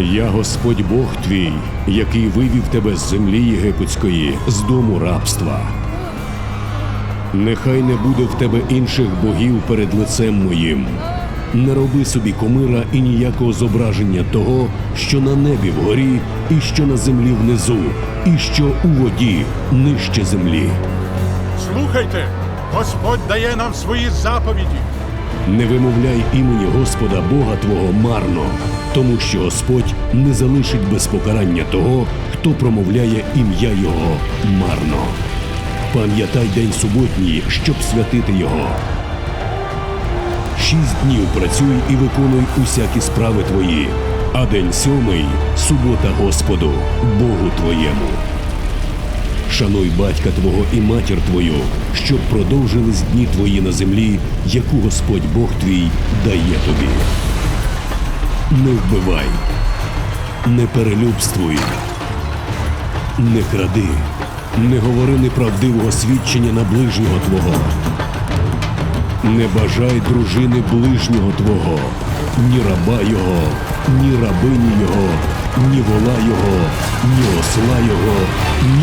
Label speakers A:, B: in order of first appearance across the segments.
A: Я Господь Бог твій, який вивів тебе з землі єгипетської, з дому рабства. Нехай не буде в тебе інших богів перед лицем моїм. Не роби собі комира і ніякого зображення того, що на небі вгорі, і що на землі внизу, і що у воді нижче землі.
B: Слухайте, Господь дає нам свої заповіді.
A: Не вимовляй імені Господа Бога Твого марно, тому що Господь не залишить без покарання того, хто промовляє ім'я Його марно. Пам'ятай день суботній, щоб святити його. Шість днів працюй і виконуй усякі справи твої, а день сьомий субота Господу, Богу твоєму. Шануй батька твого і матір твою, щоб продовжились дні твої на землі, яку Господь Бог твій дає тобі. Не вбивай, не перелюбствуй, не кради, не говори неправдивого свідчення на ближнього твого. Не бажай дружини ближнього твого, ні раба його, ні рабині його, ні вола його, ні осла його,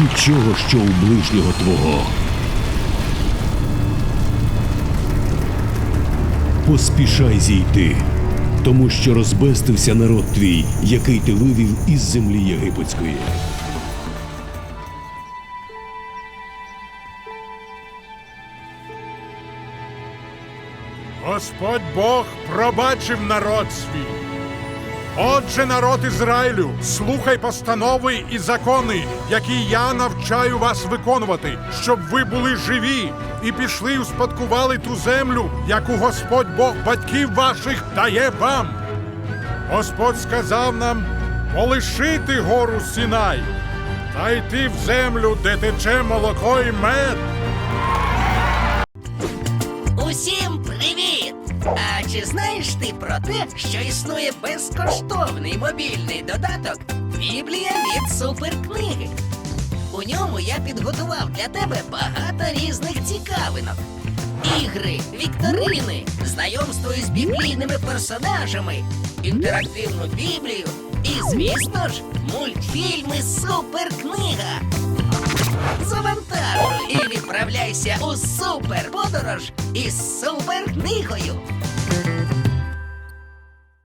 A: нічого, що у ближнього твого. Поспішай зійти, тому що розбестився народ твій, який ти вивів із землі єгипетської.
B: Господь Бог пробачив народ свій. Отже, народ Ізраїлю, слухай постанови і закони, які я навчаю вас виконувати, щоб ви були живі і пішли і успадкували ту землю, яку Господь Бог батьків ваших дає вам. Господь сказав нам полишити гору Сінай та йти в землю, де тече молоко і мед.
C: Усім привіт! А чи знаєш ти про те, що існує безкоштовний мобільний додаток Біблія від суперкниги? У ньому я підготував для тебе багато різних цікавинок. Ігри, вікторини, знайомство із біблійними персонажами, інтерактивну біблію і, звісно ж, мультфільми Суперкнига. Відправляйся у суперподорож із суперкнигою.